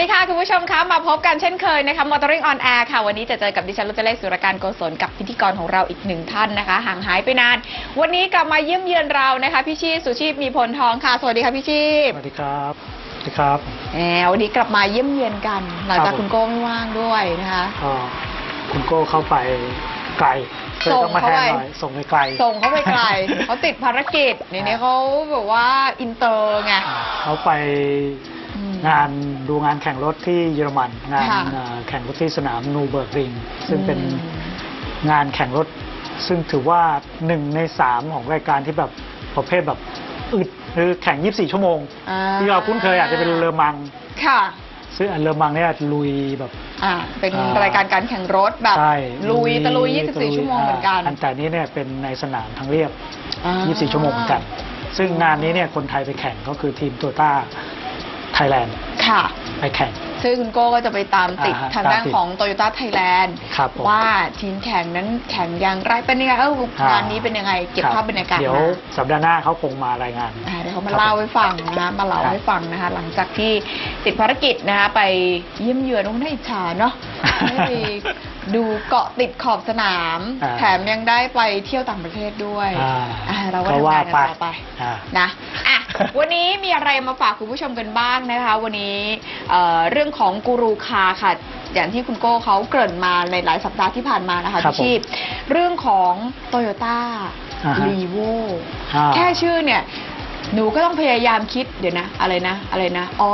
ดีค่ะ คุณผู้ชมคะมาพบกันเช่นเคยนะคะ Motoring on Air ค่ะ วันนี้จะเจอกับดิฉันรุจเลขสุรการโกศลกับพิธีกรของเราอีกหนึ่งท่านนะคะ ห่างหายไปนาน วันนี้กลับมาเยี่ยมเยือนเรานะคะพี่ชีพสุชีพมีพลทองค่ะ สวัสดีค่ะพี่ชีพสวัสดีครับสวัสดีครับแหมวันนี้กลับมาเยี่ยมเยือนกัน หลังจากครับผมคุณโก้ไม่ว่างด้วยนะคะก็คุณโก้เข้าไปไกลก็เลยต้องมาแทนหน่อยส่งไปไกล ส่งเขาไปไกลเขาติดภารกิจนี่นี่เขาแบบว่าอินเตอร์ไงอ่าเขาไปอืม งานดูงานแข่งรถที่เยอรมันงานค่ะอ่าแข่งรถที่สนามนูเบิร์กริงซึ่งเป็นอืม งานแข่งรถ ซึ่งถือว่าหนึ่งในสามของรายการที่แบบประเภทแบบอึดหรือแข่ง 24 ชั่วโมง อ่ที่เราคุ้นเคยอาจจะเป็นเลอมัง ค่ะ ซึ่งอันเลอมังเนี่ยลุยแบบ อ่า เป็นอ่ารายการการแข่งรถแบบใช่ลุยตะลุย ตะ24 ชั่วโมงเหมือนกันอันแต่นี้เนี่ยเป็นในสนามทางเรียบ อ่า24 ชั่วโมงเหมือนกัน ซึ่งงานนี้เนี่ยคนไทยไปแข่งก็คือทีมโตต้า ไทยแลนด์ค่ะ ไปแข่ง ซึ่งคุณโก้ก็จะไปตามติดอ่าฮะทางด้านตามติดของ t o y ยต้าไทยแลนด์ครับผม ว่าทีมแข่งนั้นแข่งอย่างไรเป็นยังไงเอองานนี้เป็นยังไง เก็บคภาพบรรยากาศเดี๋ยวมา สัปดาห์หน้าเขาคงมารายงาน อ่าเดี๋ยวเขามาครับเล่าให้ฟังนะมาเล่าครับให้ฟังนะคะ หลังจากที่ติดภารกิจนะคะไปเยี่ยมเยือนโอ้น่าอิจฉาเนาะได้ไปดูเกาะติดขอบสนาม อ่าแถมยังได้ไปเที่ยวต่างประเทศด้วยอ่าอ่าเราก็ก็ทำว่างานกันต่อไปอ่า นะอะ วันนี้มีอะไรมาฝากคุณผู้ชมกันบ้างนะคะ วันนี้เอ่อเรื่องของกูรูคาร์ค่ะ อย่างที่คุณโก้เขาเกริ่นมาในหลายสัปดาห์ที่ผ่านมานะคะครับพี่ชีพเรื่องของโตโยต้าอ่าฮะรีโวอ่า แค่ชื่อเนี่ย หนูก็ต้องพยายามคิดเดี๋ยวนะ อะไรนะ อะไรนะ อ๋อ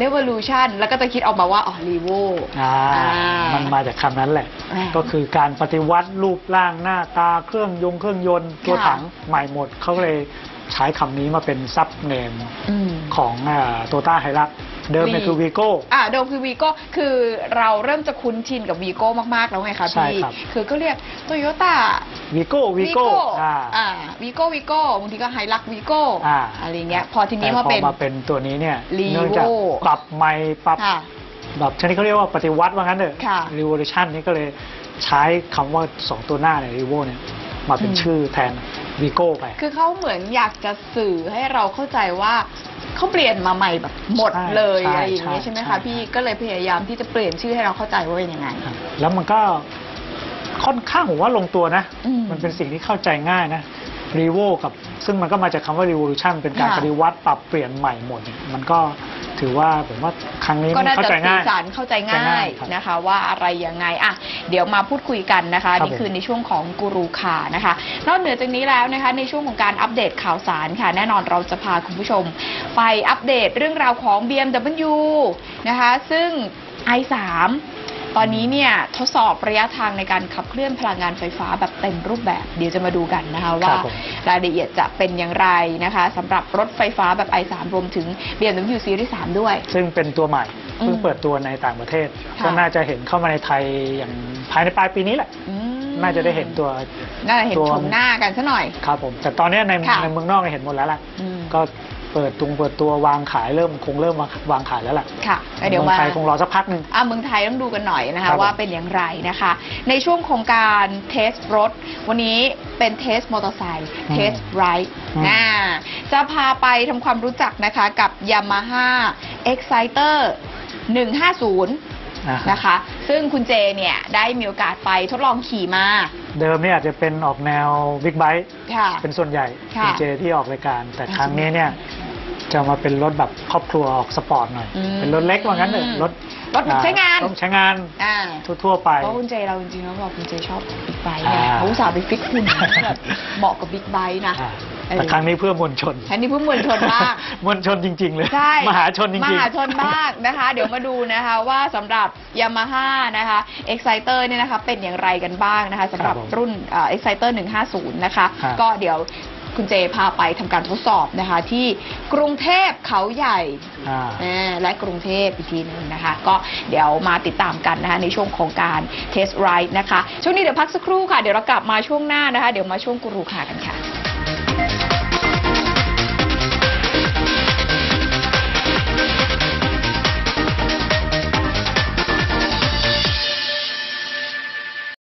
revolution แล้วก็จะคิดออกมาว่า อ๋อรีโว อ่าอ่ามัมันมาจากคำนั้นแหละ อ่าก็คือการปฏิวัติรูปร่างหน้าตาเครื่องยงเครื่องยนต์ตัวค่ะ ถังใหม่หมดเขาเลย ใช้คำนี้มาเป็นซับเนมอืม ของโตต้าไฮรักเดิมเนี่ยวีคือวีโก้ อ่าเดิมคือวีโก้คือเราเริ่มจะคุ้นชินกับวีโก้มาก ๆ แล้วไงคะใช่พี่ ครับ คือก็เรียกโตโยต้าวีโก้วีโก้อ่า อ่าวีโก้วีโก้บางทีก็ไฮรักวีโก้อ่า อะไรเงี้ย พอทีนี้แต่มาพอเป็น มาเป็นตัวนี้เนี่ย Revo เนื่องจากปรับไมค์ปรับค่ะ แบบชนิดเขาเรียกว่าปฏิวัติว่างั้นเถอะ ค่ะ revolution นี่ก็เลยใช้คำว่า 2 ตัวหน้าใน revo เนี่ย มาเป็นอืมชื่อแทน vigo ไป คือเขาเหมือนอยากจะสื่อให้เราเข้าใจว่าเขาเปลี่ยนมาใหม่แบบหมดใช่เลยใช่อะไรอย่างเงี้ยใช่ใช่ไหมใช่ คะพี่ก็เลยพยายามที่จะเปลี่ยนชื่อให้เราเข้าใจว่าเป็นยังไง ครับแล้วมันก็ค่อนข้างผมว่าลงตัวนะ อืมมันเป็นสิ่งที่เข้าใจง่ายนะ revo กับ ซึ่งมันก็มาจากคำว่า revolution เป็นการค่ะ ปฏิวัติปรับเปลี่ยนใหม่หมดเนี่ยมันก็ ถือว่าผมว่าครั้งนี้ก็มันน่าเข้าจะใจสื่ง่าอยสารเข้าใจง่ายเข้าใจง่ายครับนะคะ ว่าอะไรยังไงอะเดี๋ยวมาพูดคุยกันนะคะครับนี่คือในช่วงของกูรูคานะคะนอกเหนือจากนี้แล้วนะคะ ในช่วงของการอัปเดตข่าวสารค่ะ แน่นอนเราจะพาคุณผู้ชม ไปอัปเดตเรื่องราวของ BMW นะคะ ซึ่ง i3 ตอนนี้เนี่ยทดสอบระยะทางในการขับเคลื่อนพลังงานไฟฟ้าแบบเต็มรูปแบบ เดี๋ยวจะมาดูกันนะคะว่าครับผมรายละเอียดจะเป็นอย่างไรนะคะสำหรับรถไฟฟ้าแบบ i3 รวมถึง BMW Series 3ด้วย ซึ่งเป็นตัวใหม่อืมเพิ่งเปิดตัวในต่างประเทศค่ะก็น่าจะเห็นเข้ามาในไทยอย่างภายในปลายปีนี้แหละอืมน่าจะได้เห็นตัวน่าจะเห็นตัวชมหน้ากันซะหน่อย ครับผม แต่ตอนเนี้ยในค่ะในเมืองนอกเนี่ยเห็นหมดแล้วล่ะอืมก็ เปิดตุงเปิดตัววางขายเริ่มคงเริ่มวางขายแล้วล่ะค่ะแล้วเดี๋ยวเมืองมา ไทยคงรอสักพักหนึ่ง อะเมืองไทยต้องดูกันหน่อยนะครัคะบผมว่าเป็นอย่างไรนะคะ ในช่วงของการเทสรถ วันนี้เป็นเทสมอเตอร์ไซค์เทสไรด์อืม นะจะพาไปทำความรู้จักนะคะกับ Yamaha Exciter 150 นะนะคะ ซึ่งคุณเจเนี่ยได้มีโอกาสไปทดลองขี่มาเดิมเนี่ยอาจจะเป็นออกแนวบิ๊กไบค์ค่ะ เป็นส่วนใหญ่ค่ะคุณเจที่ออกรายการ แต่ครั้งนี้เนี่ยจะมาเป็นรถแบบครอบครัวออกสปอร์ตหน่อย อืมเป็นรถเล็กว่างั้นเลยรถรถใช้งานรถใช้งานอ่าทั่วๆไป เพราะคุณเจเราจริงๆแล้วบอกคุณเจชอบบิ๊กไบค์ไงอ่าเขาอุตส่าห์ไปฟิกหุ่นแบบเหมาะกับบิ๊กไบค์นะ อ่าเออ แต่ครั้งนี้เพื่อมวลชนอันนี้เพิ่งมวลชนมากมวลชนจริง ๆ เลยใช่มหาชนจริงๆมหาชนมากนะคะ เดี๋ยวมาดูนะคะว่าสำหรับ Yamaha นะคะ Exciter เนี่ยนะคะเป็นอย่างไรกันบ้างนะคะสำหรับครับผมรุ่นเอ่อ Exciter 150 นะคะฮะก็เดี๋ยวคุณเจพาไปทำการทดสอบนะคะ ที่กรุงเทพเขาใหญ่อ่าอ่าและกรุงเทพอีกทีหนึงนะคะ ก็เดี๋ยวมาติดตามกันนะคะในช่วงของการเทสไรด์นะคะ ช่วงนี้เดี๋ยวพักสักครู่ค่ะ เดี๋ยวเรากลับมาช่วงหน้านะคะ เดี๋ยวมาช่วงกูรูค่ะกันค่ะ